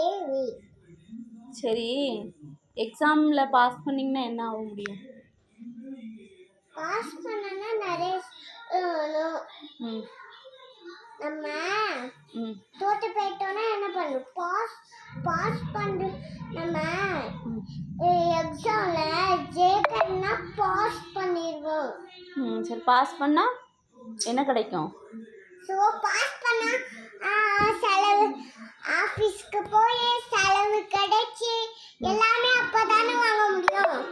AV சரி எக்ஸாமில் pass பண்ணிங்கன்னா என்ன ஆக முடியும்? பாஸ் பண்ணனா நிறைய நம்ம தோத்து போயிட்டோம்னா என்ன பண்ணணும்? பாஸ் பாஸ் பண்ணு. நம்ம எக்ஸாமில் ஜெயிக்கணும்னா பாஸ் பண்ணிடுவோம். ம் சரி பாஸ் பண்ணால் என்ன கிடைக்கும்? ஸோ பாஸ் பண்ணா ஆ, செலவு ஆஃபீஸ்க்கு போய் செலவு கிடைச்சி எல்லாமே அப்போ தானே வாங்க முடியும்.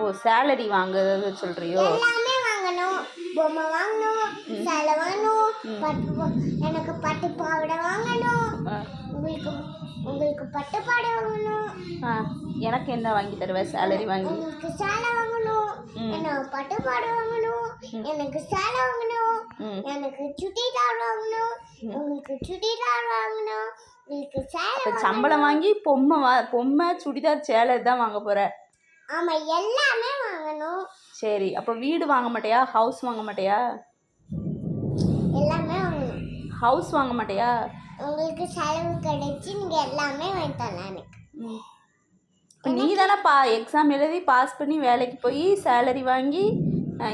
ஓ சேலரி வாங்குறது சொல்கிறியோ எல்லாமே வாங்கணும். பொம்மை வாங்கணும் சேலை வாங்கணும் பட்டு எனக்கு பட்டு பாவாடை வாங்கணும். உங்களுக்கு உங்களுக்கு பட்டு பாவாடை வாங்கணும். எனக்கு என்ன வாங்கி தருவ சேலரி வாங்கி. உங்களுக்கு சேலை வாங்கணும். எனக்கு பட்டு பாவாடை வாங்கணும். எனக்கு சேலை வாங்கணும். எனக்கு சுடிதார் வாங்கணும். உங்களுக்கு சுடிதார் வாங்கணும். இப்போ சம்பளம் வாங்கி பொம்மை வா பொம்மை சுடிதார் சேலை தான் வாங்க போகிற ஆமாம் எல்லாமே வாங்கணும். சரி அப்போ வீடு வாங்க மாட்டியா? ஹவுஸ் வாங்க மாட்டியா? எல்லாமே வாங்கணும். ஹவுஸ் வாங்க மாட்டியா? உங்களுக்கு செலவு கிடைச்சி நீங்கள் எல்லாமே வாங்கி தரலாம் இப்போ நீ தானே பா எக்ஸாம் எழுதி பாஸ் பண்ணி வேலைக்கு போய் சேலரி வாங்கி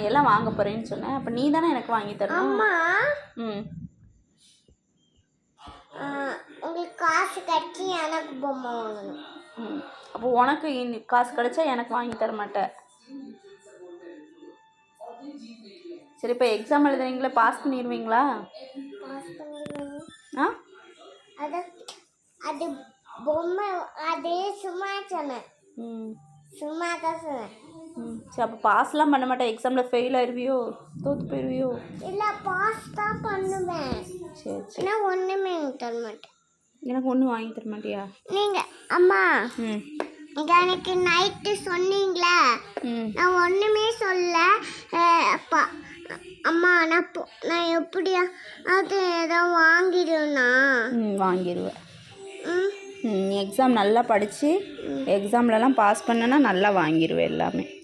எல்லாம் வாங்க போகிறேன்னு சொன்னேன் அப்போ நீ தானே எனக்கு வாங்கி தரணும். அம்மா ம் ஆ, உங்களுக்கு காசு கட்டி எனக்கு பொம்மை வாங்கணும் ம் அப்போ உனக்கு இனி- காசு கிடைச்சா எனக்கு வாங்கி தர மாட்டே. சரி இப்போ எக்ஸாம் எழுதுறீங்களா? பாஸ் பண்ணிடுவீங்களா பாஸ் பண்ணிடுவோம் ஆ? அது அது பொம்மை அது சும்மா சொன்னேன். ம். சும்மா தான் சொன்னேன் சரி அப்போ பாஸ்லாம் பண்ண மாட்டேன் எக்ஸாமில் ஃபெயில் ஆயிடுவியோ தோற்று போயிடுவியோ இல்லை பாஸ் தான் பண்ணுவேன். சரி சரி. ஒன்றுமே தர மாட்டேன் எனக்கு ஒன்றும் வாங்கி தர மாட்டியா? நீங்கள் அம்மா ம். அன்னைக்கு நைட்டு சொன்னீங்களே? ம். நான் ஒன்றுமே சொல்ல அப்பா அம்மா நான் நான் எப்படியா அது ஏதோ வாங்கிடுவேண்ணா. ம் வாங்கிடுவேன். ம். ம் எக்ஸாம் நல்லா படித்து எக்ஸாம்லலாம் பாஸ் பண்ணனா நல்லா வாங்கிடுவேன் எல்லாமே.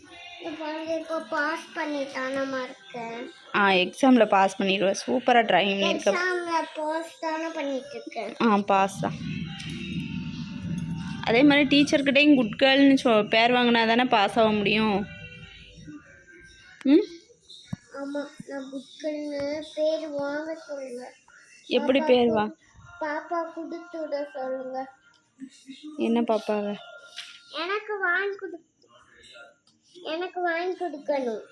இப்போ பாஸ் பண்ணிட்டானம்மா இருக்கேன் ஆ எக்ஸாமில் பாஸ் பண்ணிடுவேன் சூப்பராக பண்ணியிருக்க எக்ஸாமில் பாஸ் தானே பண்ணிட்டு இருக்கேன் ஆ பாஸ் தான். அதே மாதிரி டீச்சர்கிட்டையும் குட் கேர்ள்னு சொ பேர் வாங்கினா தானே பாஸ் ஆக முடியும். ம்? ஆமாம் நான் புக்குன்னு பேர் வாங்க சொல்லுங்க எப்படி பேர் வா? பாப்பா கொடுத்து விட சொல்லுங்க. என்ன பாப்பாவ? எனக்கு வாங்கி கொடு எனக்கு வாங்கி கொடுக்கணும்.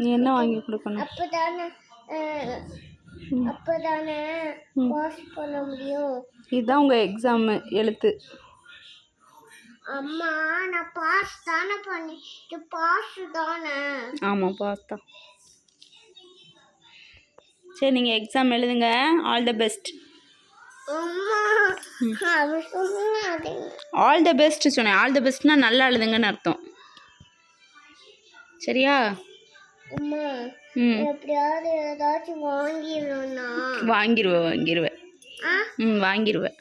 நீ என்ன வாங்கி கொடுக்கணும்? அப்பதானே அப்பதானே பாஸ் பண்ண முடியும். இதுதான் உங்கள் எக்ஸாமு எழுத்து. அம்மா நான் பாஸ் தானே பண்ணி இது பாஸ் தானே. ஆமாம் பாஸ் தான். சரி நீங்கள் எக்ஸாம் எழுதுங்க. All the best all the best சொன்னேன். ஆல் த பெஸ்ட்னா நல்லா எழுதுங்கன்னு அர்த்தம். சரியா? வாங்கிடுவேன் வாங்கிடுவேன் ம் வாங்கிடுவேன்